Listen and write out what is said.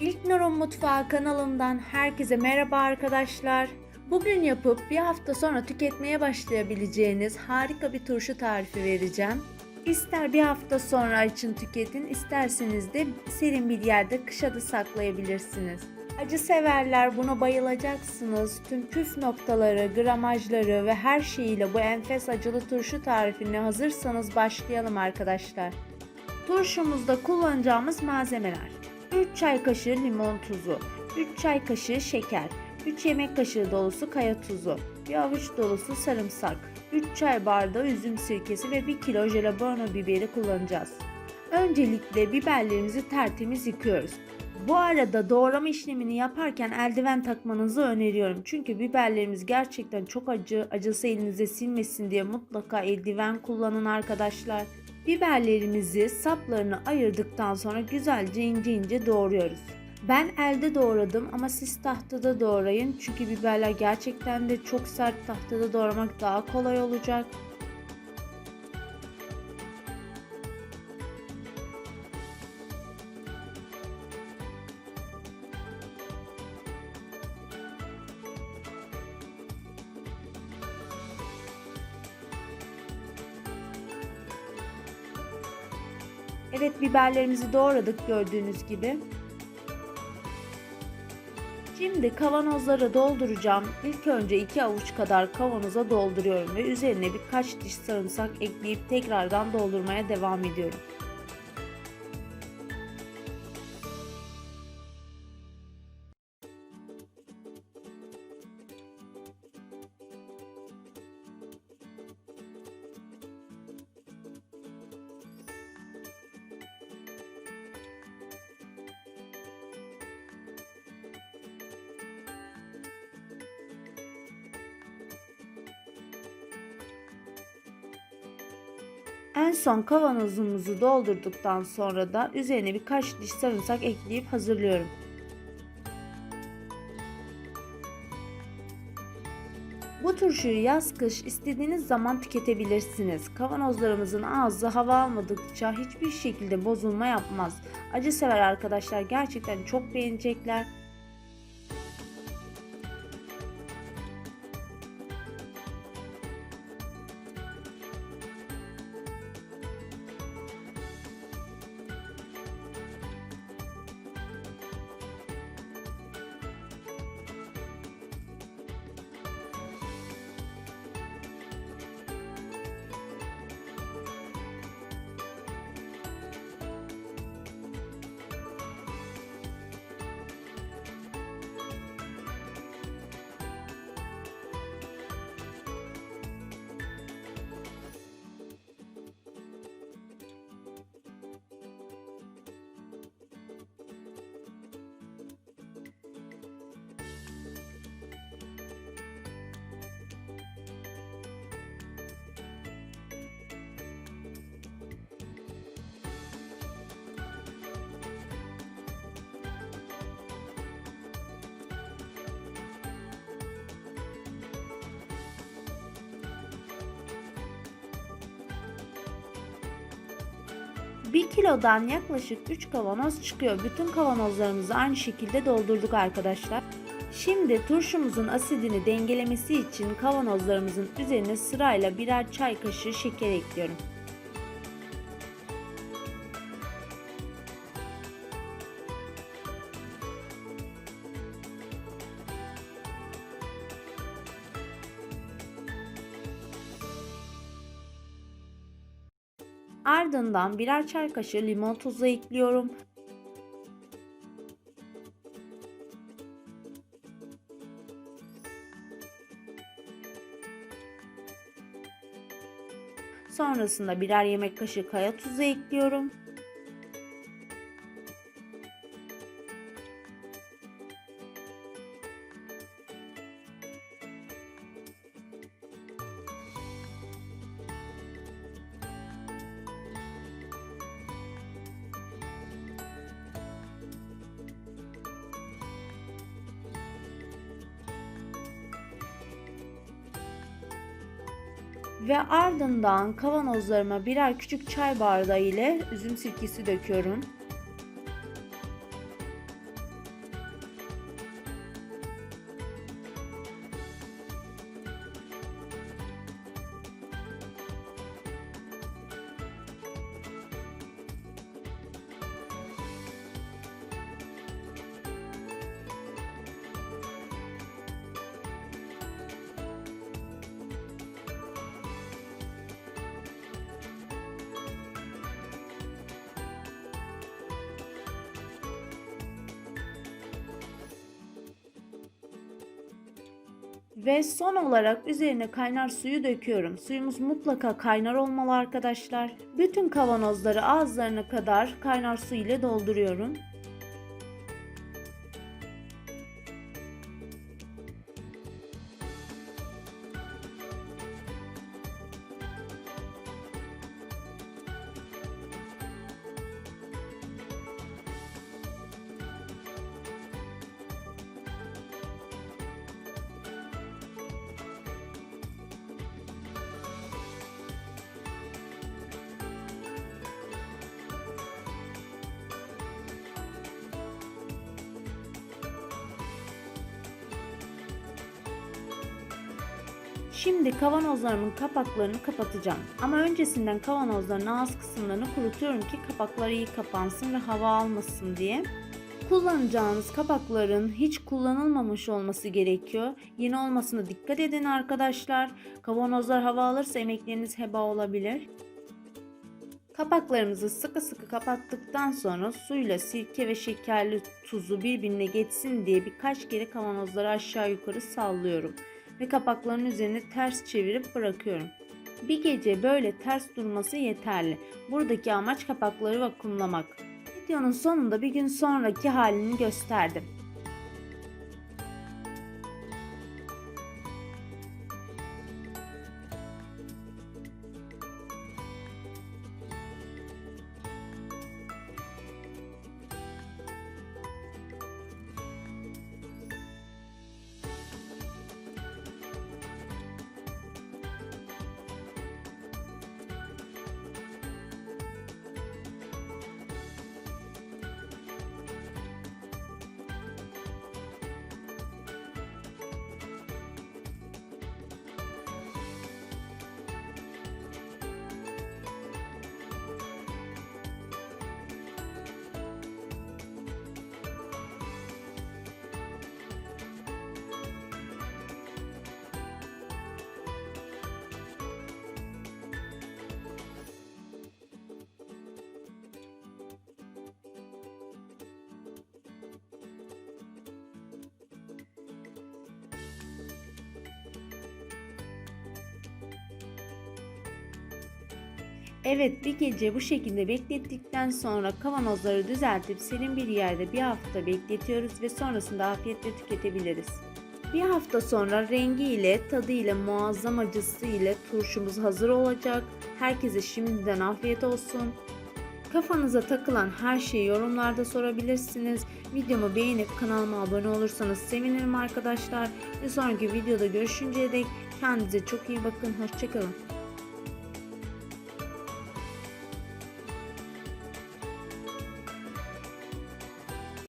İlk Nur'un Mutfağı kanalımdan herkese merhaba arkadaşlar. Bugün yapıp bir hafta sonra tüketmeye başlayabileceğiniz harika bir turşu tarifi vereceğim. İster bir hafta sonra için tüketin, isterseniz de serin bir yerde kışa da saklayabilirsiniz. Acı severler buna bayılacaksınız. Tüm püf noktaları, gramajları ve her şeyiyle bu enfes acılı turşu tarifine hazırsanız başlayalım arkadaşlar. Turşumuzda kullanacağımız malzemeler 3 çay kaşığı limon tuzu, 3 çay kaşığı şeker, 3 yemek kaşığı dolusu kaya tuzu, bir avuç dolusu sarımsak, 3 çay bardağı üzüm sirkesi ve 1 kilo jalapeño biberi kullanacağız. Öncelikle biberlerimizi tertemiz yıkıyoruz. Bu arada doğrama işlemini yaparken eldiven takmanızı öneriyorum. Çünkü biberlerimiz gerçekten çok acı. Acısı elinize sinmesin diye mutlaka eldiven kullanın arkadaşlar. Biberlerimizi saplarını ayırdıktan sonra güzelce ince ince doğruyoruz. Ben elde doğradım ama siz tahtada doğrayın. Çünkü biberler gerçekten de çok sert tahtada doğramak daha kolay olacak. Evet biberlerimizi doğradık gördüğünüz gibi. Şimdi kavanozlara dolduracağım. İlk önce 2 avuç kadar kavanoza dolduruyorum ve üzerine birkaç diş sarımsak ekleyip tekrardan doldurmaya devam ediyorum. En son kavanozumuzu doldurduktan sonra da üzerine birkaç diş sarımsak ekleyip hazırlıyorum. Bu turşuyu yaz kış istediğiniz zaman tüketebilirsiniz. Kavanozlarımızın ağzı hava almadıkça hiçbir şekilde bozulma yapmaz. Acı sever arkadaşlar gerçekten çok beğenecekler. Bir kilodan yaklaşık 3 kavanoz çıkıyor. Bütün kavanozlarımızı aynı şekilde doldurduk arkadaşlar. Şimdi turşumuzun asidini dengelemesi için kavanozlarımızın üzerine sırayla birer çay kaşığı şeker ekliyorum. Ardından birer çay kaşığı limon tuzu ekliyorum. Sonrasında birer yemek kaşığı kaya tuzu ekliyorum. Ve ardından kavanozlarıma birer küçük çay bardağı ile üzüm sirkesi döküyorum. Ve son olarak üzerine kaynar suyu döküyorum. Suyumuz mutlaka kaynar olmalı arkadaşlar. Bütün kavanozları ağızlarına kadar kaynar su ile dolduruyorum. Şimdi kavanozlarımın kapaklarını kapatacağım. Ama öncesinden kavanozların ağız kısımlarını kurutuyorum ki kapakları iyi kapansın ve hava almasın diye. Kullanacağınız kapakların hiç kullanılmamış olması gerekiyor. Yeni olmasına dikkat edin arkadaşlar. Kavanozlar hava alırsa emekleriniz heba olabilir. Kapaklarımızı sıkı sıkı kapattıktan sonra suyla sirke ve şekerli tuzu birbirine geçsin diye birkaç kere kavanozları aşağı yukarı sallıyorum ve kapakların üzerine ters çevirip bırakıyorum. Bir gece böyle ters durması yeterli. Buradaki amaç kapakları vakumlamak. Videonun sonunda bir gün sonraki halini gösterdim. Evet bir gece bu şekilde beklettikten sonra kavanozları düzeltip serin bir yerde bir hafta bekletiyoruz ve sonrasında afiyetle tüketebiliriz. Bir hafta sonra rengi ile tadı ile muazzam acısı ile turşumuz hazır olacak. Herkese şimdiden afiyet olsun. Kafanıza takılan her şeyi yorumlarda sorabilirsiniz. Videomu beğenip kanalıma abone olursanız sevinirim arkadaşlar. Bir sonraki videoda görüşünceye dek kendinize çok iyi bakın. Hoşçakalın.